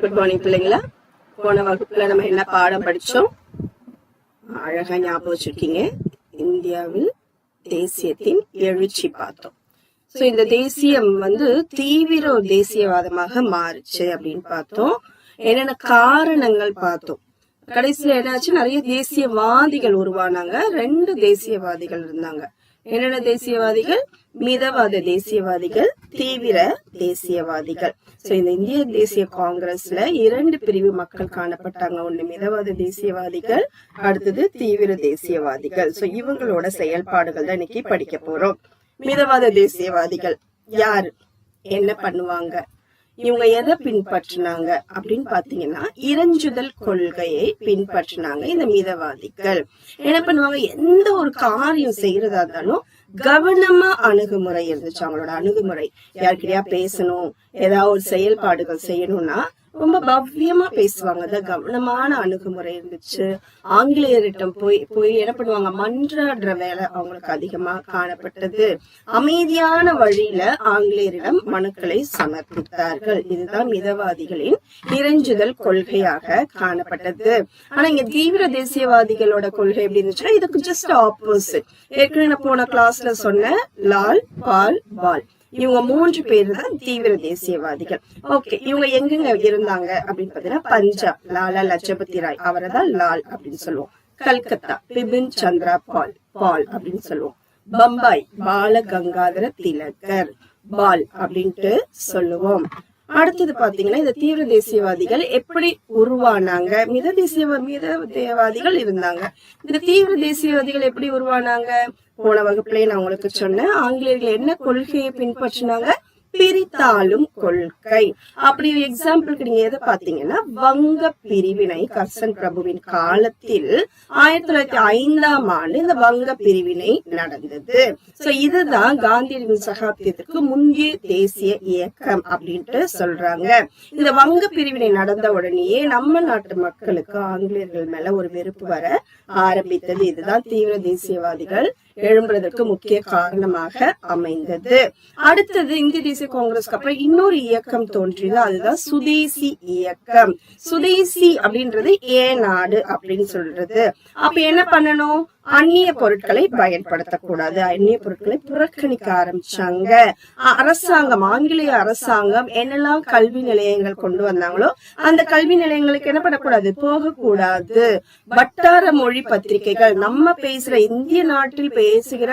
Good morning பிள்ளைங்களா. போன வகுப்புல நம்ம என்ன பாடம் படிச்சோம்? அழகா ஞாபகம் வச்சிருக்கீங்க. இந்தியாவில் தேசியத்தின் எழுச்சி பார்த்தோம். சோ இந்த தேசியம் வந்து தீவிர ஒரு தேசியவாதமாக மாறுச்சு அப்படின்னு பார்த்தோம். என்னென்ன காரணங்கள் பார்த்தோம்? கடைசியில என்னாச்சு? நிறைய தேசியவாதிகள் உருவானாங்க. ரெண்டு தேசியவாதிகள் இருந்தாங்க. என்னென்ன தேசியவாதிகள்? மிதவாத தேசியவாதிகள் தீவிர தேசியவாதிகள். சோ இந்த இந்திய தேசிய காங்கிரஸ்ல இரண்டு பிரிவு மக்கள் காணப்பட்டாங்க. ஒண்ணு மிதவாத தேசியவாதிகள் அடுத்தது தீவிர தேசியவாதிகள். சோ இவங்களோட செயல்பாடுகள் தான் இன்னைக்கு படிக்க போறோம். மிதவாத தேசியவாதிகள் யாரு? என்ன பண்ணுவாங்க? இவங்க எதை பின்பற்றினாங்க அப்படின்னு பாத்தீங்கன்னா இறஞ்சுதல் கொள்கையை பின்பற்றினாங்க இந்த மிதவாதிகள். என்ன பண்ணுவாங்க? எந்த ஒரு காரியம் செய்யறதா இருந்தாலும் கவனமா அணுகுமுறை இருந்துச்சு அவங்களோட அணுகுமுறை. யாருக்கிட்டயா பேசணும் ஏதாவது ஒரு செயல்பாடுகள் செய்யணும்னா ரொம்ப பவ்யமா பேசுவாங்க. அதான் கவனமான அணுகுமுறை இருந்துச்சு. ஆங்கிலேயரிடம் போய் போய் என்ன பண்ணுவாங்க? மன்றாடுற வேலை அவங்களுக்கு அதிகமா காணப்பட்டது. அமைதியான வழியில ஆங்கிலேயரிடம் மனுக்களை சமர்ப்பித்தார்கள். இதுதான் மிதவாதிகளின் இறைஞ்சுதல் கொள்கையாக காணப்பட்டது. ஆனா இங்க தீவிர தேசியவாதிகளோட கொள்கை எப்படி இருந்துச்சுன்னா இதுக்கு ஜஸ்ட் ஆப்போசிட் ஏற்கனவே நான் போன கிளாஸ்ல சொன்ன லால் பால் பால். இவங்க மூன்று பேர் தான் தீவிர தேசியவாதிகள். ஓகே இவங்க எங்கெங்க இருந்தாங்க அப்படின்னு பாத்தீங்கன்னா பஞ்சாப் லாலா லஜபதி ராய் அவரை தான் லால் அப்படின்னு சொல்லுவோம். கல்கத்தா பிபின் சந்திரா பால் பால் அப்படின்னு சொல்லுவோம். பம்பாய் பால கங்காதர திலகர் பால் அப்படின்ட்டு சொல்லுவோம். அடுத்தது பாத்தீங்கன்னா இந்த தீவிர தேசியவாதிகள் எப்படி உருவானாங்க? மித தேசிய மித தேவாதிகள் இருந்தாங்க. இந்த தீவிர தேசியவாதிகள் எப்படி உருவானாங்க? போன வகுப்புலயே நான் உங்களுக்கு சொன்னேன் ஆங்கிலேயர்கள் என்ன கொள்கையை பின்பற்றினாங்க? பிரித்தாலும் கொள்கை. அப்படி எக்ஸாம்பிளுக்கு நீங்க எதை பாத்தீங்கன்னா வங்க பிரிவினை கர்சன் பிரபுவின் காலத்தில் ஆயிரத்தி தொள்ளாயிரத்தி ஐந்தாம் ஆண்டு இந்த வங்க பிரிவினை நடந்தது. சோ இதுதான் காந்தியடிகள் சகாப்தியத்திற்கு முந்தைய தேசிய இயக்கம் அப்படின்ட்டு சொல்றாங்க. இந்த வங்க பிரிவினை நடந்த உடனேயே நம்ம நாட்டு மக்களுக்கு ஆங்கிலேயர்கள் மேல ஒரு வெறுப்பு வர ஆரம்பித்தது. இதுதான் தீவிர தேசியவாதிகள் எழும்புறதற்கு முக்கிய காரணமாக அமைந்தது. அடுத்தது இந்திய தேசிய காங்கிரஸ்க்கு அப்புறம் இன்னொரு இயக்கம் தோன்றியது. அதுதான் சுதேசி இயக்கம். சுதேசி அப்படின்றது ஏ நாடு அப்படின்னு சொல்றது. அப்ப என்ன பண்ணணும்? அந்நிய பொருட்களை பயன்படுத்தக்கூடாது. அந்நிய பொருட்களை புறக்கணிக்க ஆரம்பிச்சாங்க. அரசாங்கம் ஆங்கிலேய அரசாங்கம் என்னெல்லாம் கல்வி நிலையங்கள் கொண்டு வந்தாங்களோ அந்த கல்வி நிலையங்களுக்கு என்ன பண்ணக்கூடாது? போகக்கூடாது. வட்டார மொழி பத்திரிகைகள் நம்ம பேசுற இந்திய நாட்டில் பேசுகிற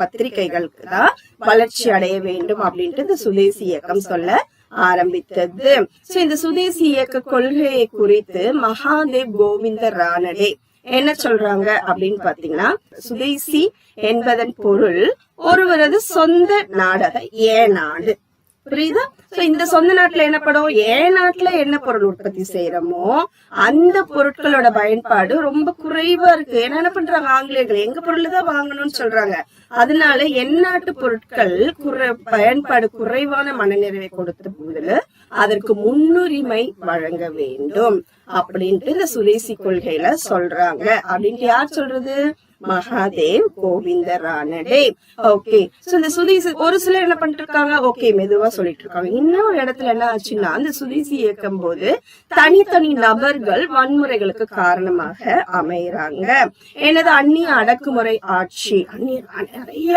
பத்திரிகைகளுக்கு தான் வளர்ச்சி அடைய வேண்டும் அப்படின்ட்டு இந்த சுதேசி இயக்கம் சொல்ல ஆரம்பித்தது. சோ இந்த சுதேசி இயக்க கொள்கையை குறித்து மகாதேவ் கோவிந்த ரானடே என்ன சொல்றாங்க அப்படின்னு பாத்தீங்கன்னா சுதேசி என்பதன் பொருள் ஒருவரது சொந்த நாடக ஏ நாடு. புரியுதா? சோ இந்த சொந்த நாட்டுல என்ன படும்? ஏன் நாட்டுல என்ன பொருள் உற்பத்தி செய்யறோமோ அந்த பொருட்களோட பயன்பாடு ரொம்ப குறைவா இருக்கு. ஏன்னா என்ன பண்றாங்க? ஆங்கிலேயர்கள் எங்க பொருள் தான் வாங்கணும்னு சொல்றாங்க. அதனால என் நாட்டு பொருட்கள் குறை பயன்பாடு குறைவான மனநிறைவை கொடுத்த போது அதற்கு முன்னுரிமை வழங்க வேண்டும். அப்படின்ட்டு இந்த சுதேசி கொள்கையில சொல்றாங்க. அப்படின்ட்டு யார் சொல்றது? மகாதேவ் கோவிந்த ஓகே சோ இந்த சுதேசி ஒரு சிலர் என்ன பண்ணிட்டு இருக்காங்க ஓகே மெதுவா சொல்லிட்டு இருக்காங்க இன்னொரு இடத்துல என்ன ஆச்சுன்னா அந்த சுதேசி இயக்கம் போது தனித்தனி நபர்கள் வன்முறைகளுக்கு காரணமாக அமைகிறாங்க எனது அந்நிய அடக்குமுறை ஆட்சி அந்நிய நிறைய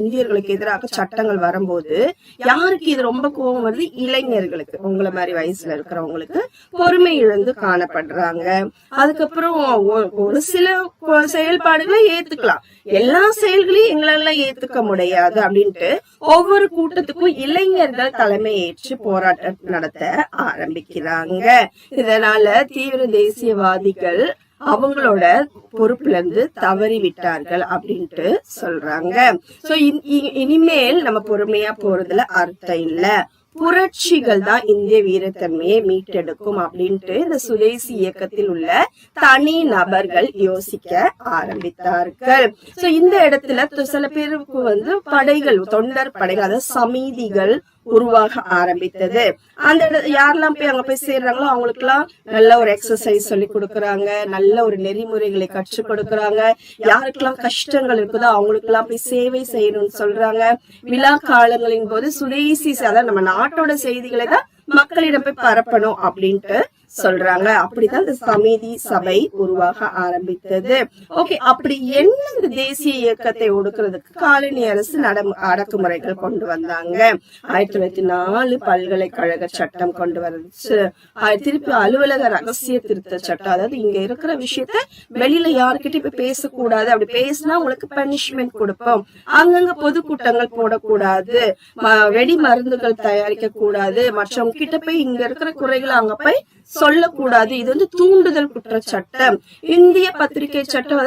இந்தியர்களுக்கு எதிராக சட்டங்கள் வரும்போது யாருக்கு இது ரொம்ப கோபம் வருது? இளைஞர்களுக்கு. உங்களை மாதிரி வயசுல இருக்கிறவங்களுக்கு பொறுமை இழந்து காணப்படுறாங்க. அதுக்கப்புறம் ஒரு சில செயல்பாடு செயல்பாடுகளை ஏத்துக்கலாம். எல்லா செயல்களையும் எங்களால ஏத்துக்க முடியாது அப்படின்ட்டு ஒவ்வொரு கூட்டத்துக்கும் இளைஞர்கள் தலைமை ஏற்று போராட்டம் நடத்த ஆரம்பிக்கிறாங்க. இதனால தீவிர தேசியவாதிகள் அவங்களோட பொறுப்புல இருந்து தவறி விட்டார்கள் அப்படின்ட்டு சொல்றாங்க. சோ இ- இனிமேல் நம்ம பொறுமையா போறதுல அர்த்தம் இல்ல. புரட்சிகள் தான் இந்திய வீரத்தன்மையை மீட்டெடுக்கும் அப்படின்ட்டு இந்த சுதேசி இயக்கத்தில் உள்ள தனி நபர்கள் யோசிக்க ஆரம்பித்தார்கள். சோ இந்த இடத்துல சில பேருக்கு வந்து படைகள் தொண்டர் படைகள் அதாவது சமீதிகள் உருவாக ஆரம்பித்தது. அந்த யாரெல்லாம் போய் அங்க போய் சேர்றாங்களோ அவங்களுக்கு எல்லாம் நல்ல ஒரு எக்ஸசைஸ் சொல்லி கொடுக்கறாங்க. நல்ல ஒரு நெறிமுறைகளை கற்றுக் கொடுக்கறாங்க யாருக்கெல்லாம் கஷ்டங்கள் இருக்குதோ அவங்களுக்கு எல்லாம் போய் சேவை செய்யணும்னு சொல்றாங்க. விழா காலங்களின் போது சுதேசி அதாவது நம்ம நாட்டோட செய்திகளை தான் மக்களிடம் போய் பரப்பணும் அப்படின்ட்டு சொல்றாங்க. அப்படிதான் இந்த சமிதி சபை உருவாக ஆரம்பித்தது. ஓகே அப்படி என்ன இந்த தேசிய இயக்கத்தை ஒடுக்கிறதுக்கு காலனி அரசு நட அடக்குமுறைகள் கொண்டு வந்தாங்க. ஆயிரத்தி தொள்ளாயிரத்தி நாலு பல்கலைக்கழக சட்டம் கொண்டு வந்துச்சு. திருப்பி அலுவலக ரகசிய திருத்த சட்டம். அதாவது இங்க இருக்கிற விஷயத்த வெளியில யாருக்கிட்ட இப்ப பேசக்கூடாது. அப்படி பேசினா உங்களுக்கு பனிஷ்மெண்ட் கொடுப்போம். அங்கங்க பொதுக்கூட்டங்கள் போடக்கூடாது. ம- வெடி மருந்துகள் தயாரிக்க கூடாது மற்றவங்க கிட்ட போய் இங்க இருக்கிற குறைகளை அங்க போய் சொல்லக்கூடாது. இது வந்து தூண்டுதல் குற்றச்சட்டம். இந்திய பத்திரிகை சட்டம்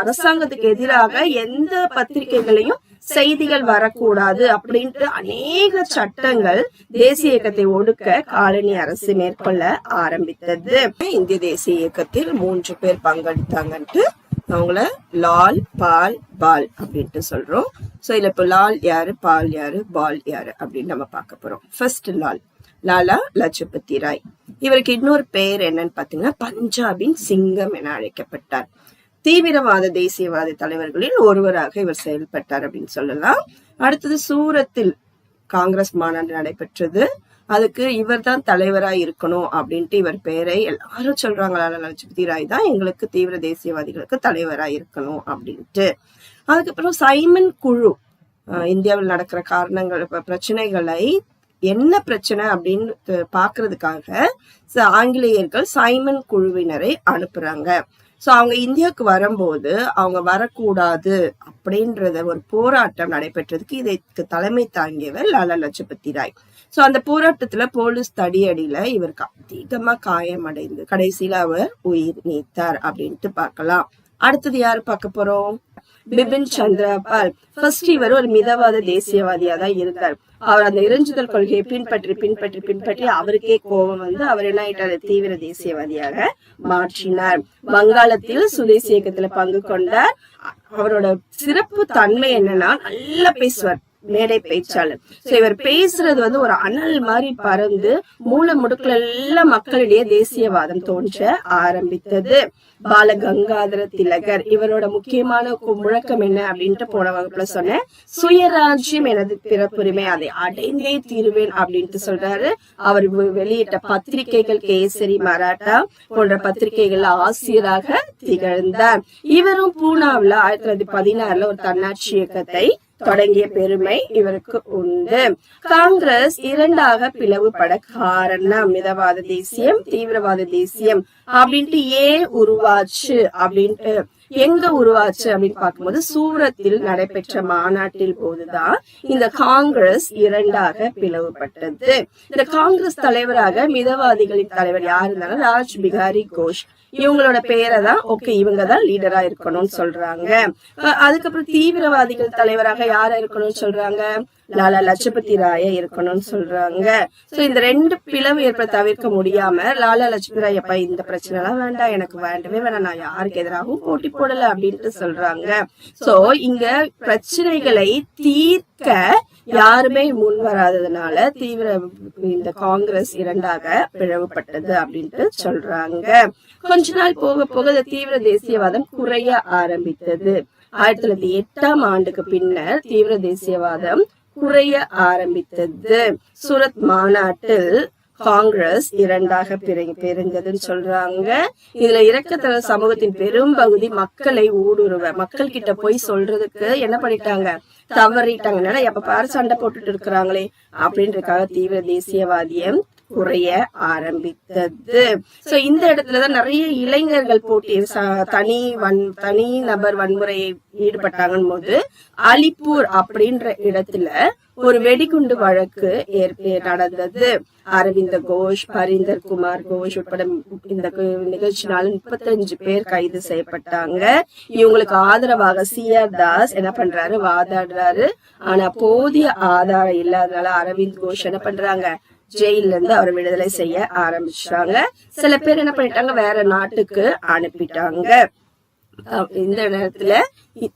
அரசாங்கத்துக்கு எதிராக எந்த பத்திரிகைகளையும் செய்திகள் வரக்கூடாது அப்படின்ட்டு அநேக சட்டங்கள் தேசிய இயக்கத்தை ஒடுக்க காலனி அரசு மேற்கொள்ள ஆரம்பித்தது. இந்திய தேசிய இயக்கத்தில் மூன்று பேர் பங்கெடுத்தாங்கன்ட்டு அவங்கள லால் பால் பால் அப்படின்ட்டு சொல்றோம். சோ இதுல இப்ப லால் யாரு பால் யாரு பால் யாரு அப்படின்னு நம்ம பார்க்க போறோம். ஃபர்ஸ்ட் லால். லாலா லஜபதி ராய் இவருக்கு இன்னொரு பெயர் என்னன்னு பாத்தீங்கன்னா பஞ்சாபின் சிங்கம் என அழைக்கப்பட்டார். தீவிரவாத தேசியவாத தலைவர்களில் ஒருவராக இவர் செயல்பட்டார் அப்படின்னு சொல்லலாம். அடுத்தது சூரத்தில் காங்கிரஸ் மாநாடு நடைபெற்றது. அதுக்கு இவர் தான் தலைவரா இருக்கணும் அப்படின்ட்டு இவர் பெயரை எல்லாரும் சொல்றாங்க. லாலா லஜபதி ராய் தான் எங்களுக்கு தீவிர தேசியவாதிகளுக்கு தலைவரா இருக்கணும் அப்படின்ட்டு. அதுக்கப்புறம் சைமன் குழு இந்தியாவில் நடக்கிற காரணங்கள் பிரச்சனைகளை என்ன பிரச்சனை அப்படின்னு பாக்குறதுக்காக ச- ஆங்கிலேயர்கள் சைமன் குழுவினரை அனுப்புறாங்க. சோ அவங்க இந்தியாவுக்கு வரும்போது அவங்க வரக்கூடாது அப்படின்றத ஒரு போராட்டம் நடைபெற்றதுக்கு இதற்கு தலைமை தாங்கியவர் லாலா லஜபதி ராய். சோ அந்த போராட்டத்துல போலீஸ் தடியடியில இவருக்கு அதிகமா காயமடைந்து கடைசியில அவர் உயிர் நீத்தார் அப்படின்ட்டு பார்க்கலாம். அடுத்தது யாரு பார்க்க போறோம்? பிபின் சந்திரபால். ஃபர்ஸ்ட் இவர் ஒரு மிதவாத தேசியவாதியா தான் இருந்தார். அவர் அந்த இறைஞ்சுதல் கொள்கையை பின்பற்றி பின்பற்றி பின்பற்றி அவருக்கே கோபம் வந்து அவர் என்ன ஆயிட்டார்? தீவிர தேசியவாதியாக மாற்றினார். வங்காளத்தில் சுதேசி இயக்கத்துல பங்கு கொண்டார். அவரோட சிறப்பு தன்மை என்னன்னா நல்லா பேசுவார். மேடை பேச்சாளர். சோ இவர் பேசுறது வந்து ஒரு அனல் மாதிரி பறந்து மூல முடுக்கல எல்லாம் மக்களிடையே தேசியவாதம் தோன்ற ஆரம்பித்தது. பால கங்காதர திலகர் இவரோட முக்கியமான முழக்கம் என்ன அப்படின்ட்டு போன வகுப்புல சொன்னேன். சுயராஜ்யம் எனது பிறப்புரிமை அதை அடைந்தே தீருவேன் அப்படின்ட்டு சொல்றாரு. அவர் வெளியிட்ட பத்திரிகைகள் கேசரி மராட்டா போன்ற பத்திரிகைகள்ல ஆசிரியராக திகழ்ந்தார். இவரும் பூனாவுல ஆயிரத்தி தொள்ளாயிரத்தி பதினாறுல ஒரு தன்னாட்சி இயக்கத்தை தொடங்கிய பெருமை இவருக்கு உண்டு. காங்கிரஸ் இரண்டாக பிளவுபட காரணம். மிதவாத தேசியம் தீவிரவாத தேசியம் அப்படின்ட்டு ஏன் உருவாச்சு அப்படின்ட்டு எங்க உருவாச்சு அப்படின்னு பார்க்கும்போது சூரத்தில் நடைபெற்ற மாநாட்டில் போதுதான் இந்த காங்கிரஸ் இரண்டாக பிளவுபட்டது. இந்த காங்கிரஸ் தலைவராக மிதவாதிகளின் தலைவர் யார் இருந்தாலும் ராஜ் பிகாரி கோஷ். இவங்களோட பேரை தான் ஓகே இவங்க தான் லீடரா இருக்கணும்னு சொல்றாங்க. அஹ் அதுக்கப்புறம் தீவிரவாதிகள் தலைவராக யாரா இருக்கணும்னு சொல்றாங்க? லாலா லஜபதி ராய இருக்கணும்னு சொல்றாங்க. சோ இந்த ரெண்டு பிளவு ஏற்பட தவிர்க்க முடியாம லாலா லஜபதி ராய் அப்பா இந்த பிரச்சனை எல்லாம் வேண்டாம் எனக்கு வேண்டவே வேணாம். நான் யாருக்கு எதிராகவும் போட்டி போடல அப்படின்ட்டு சொல்றாங்க. சோ இங்க பிரச்சனைகளை தீர்க்க யாருமே முன் வராததுனால தீவிர இந்த காங்கிரஸ் இரண்டாக பிளவுபட்டது அப்படின்ட்டு சொல்றாங்க. கொஞ்ச நாள் போக போக இந்த தீவிர தேசியவாதம் குறைய ஆரம்பித்தது. ஆயிரத்தி தொள்ளாயிரத்தி எட்டாம் ஆண்டுக்கு பின்னர் தீவிர தேசியவாதம் குறைய ஆரம்பித்தது. சூரத் மாநாட்டில் காங்கிரஸ் இரண்டாக பிரிந்ததுன்னு சொல்றாங்க. இதுல இறக்கத்தர சமூகத்தின் பெரும் பகுதி மக்களை ஊடுருவ மக்கள் கிட்ட போய் சொல்றதுக்கு என்ன பண்ணிட்டாங்க? தவறிட்டாங்க. எப்ப பாரு சண்டை போட்டுட்டு இருக்கிறாங்களே அப்படின்றதுக்காக தீவிர தேசியவாதியம் குறைய ஆரம்பித்தது. சோ இந்த இடத்துலதான் நிறைய இளைஞர்கள் போட்டி தனி வன் தனி நபர் வன்முறையை ஈடுபட்டாங்கன்னு போது அலிப்பூர் அப்படின்ற இடத்துல ஒரு வெடிகுண்டு வழக்கு நடந்தது. அரவிந்த கோஷ் பரிந்தர் குமார் கோஷ் உட்பட இந்த நிகழ்ச்சினால முப்பத்தஞ்சு பேர் கைது செய்யப்பட்டாங்க. இவங்களுக்கு ஆதரவாக சி ஆர் தாஸ் என்ன பண்றாரு? வாதாடுறாரு. ஆனா போதிய ஆதாரம் இல்லாதனால அரவிந்த் கோஷ் என்ன பண்றாங்க? ஜெயில இருந்து அவர் விடுதலை செய்ய ஆரம்பிச்சாங்க. சில பேர் என்ன பண்ணிட்டாங்க? வேற நாட்டுக்கு அனுப்பிட்டாங்க. அஹ் இந்த நேரத்துல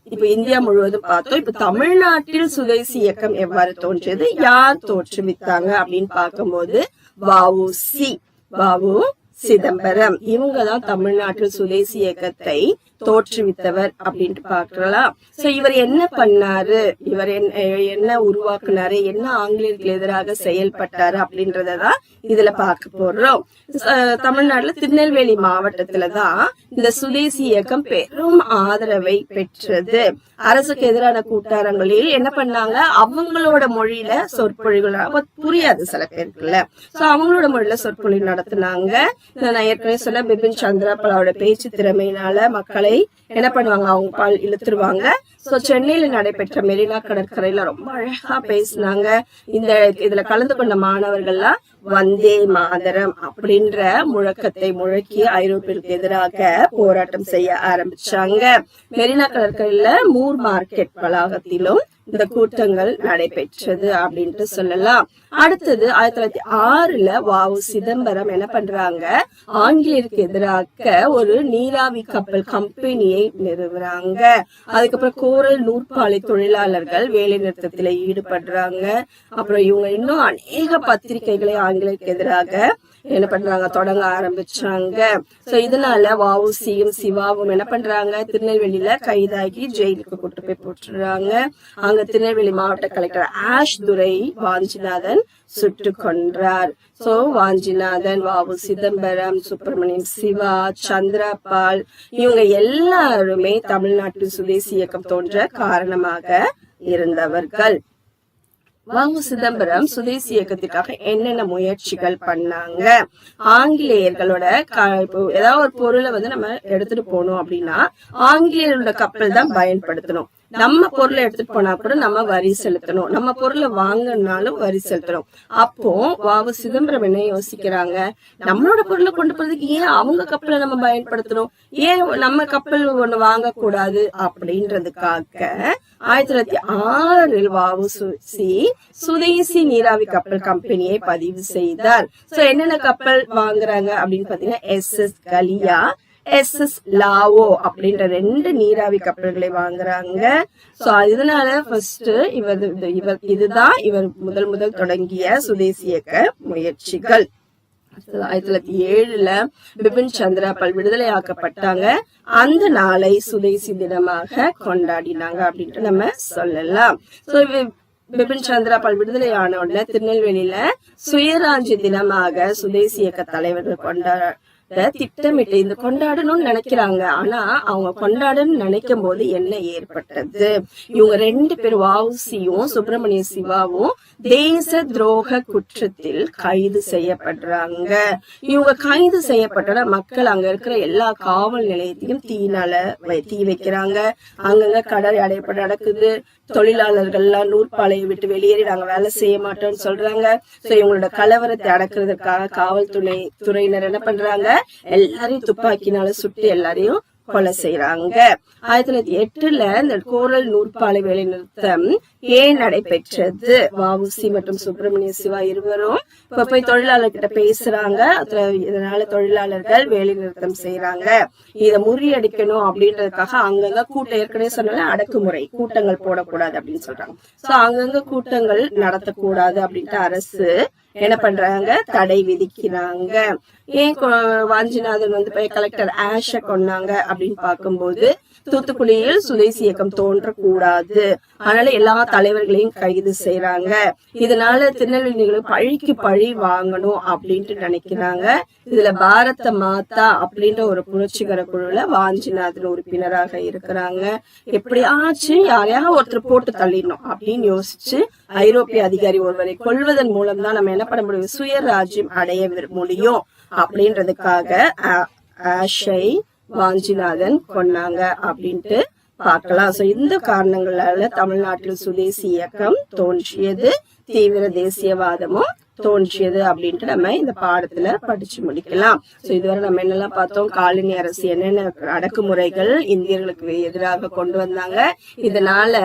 இப்ப இந்தியா முழுவதும் பார்த்தோம். இப்ப தமிழ்நாட்டில் சுதேசி இயக்கம் எவ்வாறு தோன்றியது? யார் தோற்றுவித்தாங்க அப்படின்னு பார்க்கும்போது வாவு சி. வாவு சிதம்பரம். இவங்க தான் தமிழ்நாட்டில் சுதேசி இயக்கத்தை தோற்றுவித்தவர் அப்படின்ட்டு பாக்கலாம் சோ இவர் என்ன பண்ணாரு? இவர் என்ன என்ன உருவாக்குனாரு? என்ன ஆங்கிலேயருக்கு எதிராக செயல்பட்டாரு அப்படின்றதான் இதுல பார்க்க போறோம். அஹ் தமிழ்நாட்டுல திருநெல்வேலி மாவட்டத்துல தான் இந்த சுதேசி இயக்கம் பெரும் ஆதரவை பெற்றது. அரசுக்கு எதிரான கூட்டாரங்களில் என்ன பண்ணாங்க? அவங்களோட மொழியில சொற்பொழிகள் புரியாது சில பேருக்குல்ல சோ அவங்களோட மொழியில சொற்பொழிவு நடத்தினாங்க. நான் ஏற்கனவே சொன்ன பிபின் சந்திரபாலோட பேச்சு திறமையினால மக்களை என்ன பண்ணுவாங்க? அவங்க பால் இழுத்துருவாங்க. சோ சென்னையில நடைபெற்ற மெரினா கடற்கரையில ரொம்ப அழகா பேசினாங்க. இந்த இதுல கலந்து கொண்ட மாணவர்கள்லாம் வந்தே மாதரம் அப்படின்ற முழக்கத்தை முழக்கி ஐரோப்பியருக்கு எதிராக போராட்டம் செய்ய ஆரம்பிச்சாங்க. மெரினா கடற்கரையில மூர் மார்க்கெட் வளாகத்திலும் இந்த கூட்டங்கள் நடைபெற்றது அப்படின்ட்டு சொல்லலாம். அடுத்தது ஆயிரத்தி தொள்ளாயிரத்தி ஆறுல வாவு சிதம்பரம் என்ன பண்றாங்க? ஆங்கிலேயருக்கு எதிராக ஒரு நீராவி கப்பல் கம்பெனியை நிறுவுறாங்க. அதுக்கப்புறம் கோரல் நூற்பாலை தொழிலாளர்கள் வேலை நிறுத்தத்துல ஈடுபடுறாங்க. அப்புறம் இவங்க இன்னும் அநேக பத்திரிகைகளை ஆங்கிலேயருக்கு எதிராக என்ன பண்றாங்க? தொடங்க ஆரம்பிச்சாங்க. சோ இதனால வஉசியும் சிவாவும் என்ன பண்றாங்க? திருநெல்வேலியில கைதாகி ஜெயிலுக்கு கூட்டு போய் போட்டுறாங்க. அங்க திருநெல்வேலி மாவட்ட கலெக்டர் ஆஷ் துரை வாஞ்சிநாதன் சுட்டு கொன்றார். சோ வாஞ்சிநாதன் வாவு சிதம்பரம் சுப்பிரமணியம் சிவா சந்திரபால் இவங்க எல்லாருமே தமிழ்நாட்டு சுதேசி இயக்கம் தோன்ற காரணமாக இருந்தவர்கள். வாவு சிதம்பரம் சுதேசி இயக்கத்துக்காக என்னென்ன முயற்சிகள் பண்ணாங்க? ஆங்கிலேயர்களோட க- இப்போ ஏதாவது ஒரு பொருளை வந்து நம்ம எடுத்துட்டு போனோம் அப்படின்னா ஆங்கிலேயர்களோட கப்பல் தான் பயன்படுத்தணும். நம்ம பொருளை எடுத்துட்டு போனா கூட நம்ம வரி செலுத்தணும். நம்ம பொருளை வாங்கினாலும் வரி செலுத்தணும். அப்போ வாவு சிதம்பரம் என்ன யோசிக்கிறாங்க? நம்மளோட பொருளை கொண்டு போறதுக்கு ஏன் அவங்க கப்பலை நம்ம பயன்படுத்தணும்? ஏன் நம்ம கப்பல் ஒண்ணு வாங்கக்கூடாது? அப்படின்றதுக்காக ஆயிரத்தி தொள்ளாயிரத்தி ஆறில் வாவு சுசி சுதேசி நீராவி கப்பல் கம்பெனியை பதிவு செய்தார். சோ என்னென்ன கப்பல் வாங்குறாங்க அப்படின்னு பாத்தீங்கன்னா S S Gallia S S Lawoe அப்படின்ற ரெண்டு நீராவி கப்பல்களை வாங்குறாங்க. சோ இதனால ஃபர்ஸ்ட் இவர் இவர் இதுதான் இவர் முதல் முதல் தொடங்கிய சுதேசி இயக்க முயற்சிகள். ஆயிரத்தி தொள்ளாயிரத்தி ஏழுல பிபின் சந்திராபால் விடுதலை ஆக்கப்பட்டாங்க. அந்த நாளை சுதேசி தினமாக கொண்டாடினாங்க அப்படின்ட்டு நம்ம சொல்லலாம். சோ இவ- சந்திரா பால் விடுதலை ஆன உடனே திருநெல்வேலியில சுயராஜ்ய தினமாக சுதேசி இயக்க தலைவர்கள் கொண்டாட திட்டமிட்டு இந்த கொண்டாடணும்னு நினைக்கிறாங்க. ஆனா அவங்க கொண்டாடணும்னு நினைக்கும் போது என்ன ஏற்பட்டது? இவங்க ரெண்டு பேரும் வாவுசியும் சுப்பிரமணிய சிவாவும் தேச துரோக குற்றத்தில் கைது செய்யப்படுறாங்க. இவங்க கைது செய்யப்பட்ட மக்கள் அங்க இருக்கிற எல்லா காவல் நிலையத்தையும் தீனால வை- தீ வைக்கிறாங்க. அங்கங்க கடல் அடைப்பட நடக்குது. தொழிலாளர்கள்லாம் நூற்பாலையை விட்டு வெளியேறி நாங்க வேலை செய்ய மாட்டோம்னு சொல்றாங்க. சோ இவங்களோட கலவரத்தை அடக்குறதுக்காக காவல்துறை துறையினர் என்ன பண்றாங்க? எல்லாரையும் துப்பாக்கினால சுட்டு எல்லாரையும் கொலை செய்யறாங்க ஆயிரத்தி தொள்ளாயிரத்தி எட்டுல இந்த கோரல் நூற்பாலை வேலை நிறுத்தம் ஏன் நடைபெற்றது? வஉசி மற்றும் சுப்பிரமணிய சிவா இருவரும் இப்ப போய் தொழிலாளர்கிட்ட பேசுறாங்க. அதுல இதனால தொழிலாளர்கள் வேலை நிறுத்தம் செய்யறாங்க இதை முறியடிக்கணும் அப்படின்றதுக்காக அங்கங்க கூட்டம் ஏற்கனவே சொன்னால அடக்குமுறை கூட்டங்கள் போடக்கூடாது அப்படின்னு சொல்றாங்க. சோ அங்கங்க கூட்டங்கள் நடத்தக்கூடாது அப்படின்ட்டு அரசு என்ன பண்றாங்க? தடை விதிக்கிறாங்க. ஏன் வாஞ்சிநாதன் வந்து போய் கலெக்டர் ஆஷ கொண்டாங்க அப்படின்னு பார்க்கும்போது தூத்துக்குடியில் சுதேசி இயக்கம் தோன்றக்கூடாது. அதனால எல்லா தலைவர்களையும் கைது செய்யறாங்க இதனால திருநெல்வேலிகளும் பழிக்கு பழி வாங்கணும் அப்படின்ட்டு நினைக்கிறாங்க. இதுல பாரத மாதா அப்படின்ற ஒரு புரட்சிகர குழுல வாஞ்சிநாதன் உறுப்பினராக இருக்கிறாங்க. எப்படியாச்சும் யாரையாவது ஒருத்தர் போட்டு தள்ளிடணும் அப்படின்னு யோசிச்சு ஐரோப்பிய அதிகாரி ஒருவரை கொள்வதன் மூலம் தான் நம்ம என்ன பண்ண முடியும்? சுயராஜ்யம் அடைய முடியும். அப்படின்றதுக்காக ஆஷை வாஞ்சிநாதன் கொண்டாங்க அப்படின்ட்டு பார்க்கலாம். சோ இந்த காரணங்களால தமிழ்நாட்டில் சுதேசி இயக்கம் தோன்றியது தீவிர தேசியவாதமும் தோன்றியது அப்படின்ட்டு நம்ம இந்த பாடத்துல படிச்சு முடிக்கலாம். சோ இதுவரை நம்ம என்னெல்லாம் பார்த்தோம்? காலனி அரசு என்னென்ன அடக்குமுறைகள் இந்தியர்களுக்கு எதிராக கொண்டு வந்தாங்க? இதனால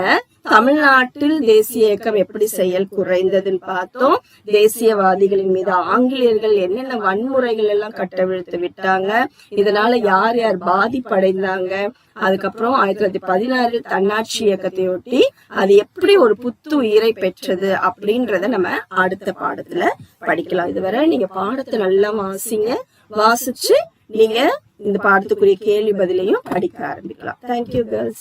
தமிழ்நாட்டில் தேசிய இயக்கம் எப்படி செயல் குறைந்ததுன்னு பார்த்தோம். தேசியவாதிகளின் மீது ஆங்கிலேயர்கள் என்னென்ன வன்முறைகள் எல்லாம் கட்டவிழ்த்து விட்டாங்க இதனால யார் யார் பாதிப்படைந்தாங்க அதுக்கப்புறம் ஆயிரத்தி தொள்ளாயிரத்தி பதினாறில் தன்னாட்சி இயக்கத்தையொட்டி அது எப்படி ஒரு புத்து உயிரை பெற்றது அப்படின்றத நம்ம அடுத்த பாடத்துல படிக்கலாம். இதுவரை நீங்க பாடத்தை நல்லா வாசிங்க. வாசிச்சு நீங்க இந்த பாடத்துக்குரிய கேள்வி பதிலையும் படிக்க ஆரம்பிக்கலாம். Thank you girls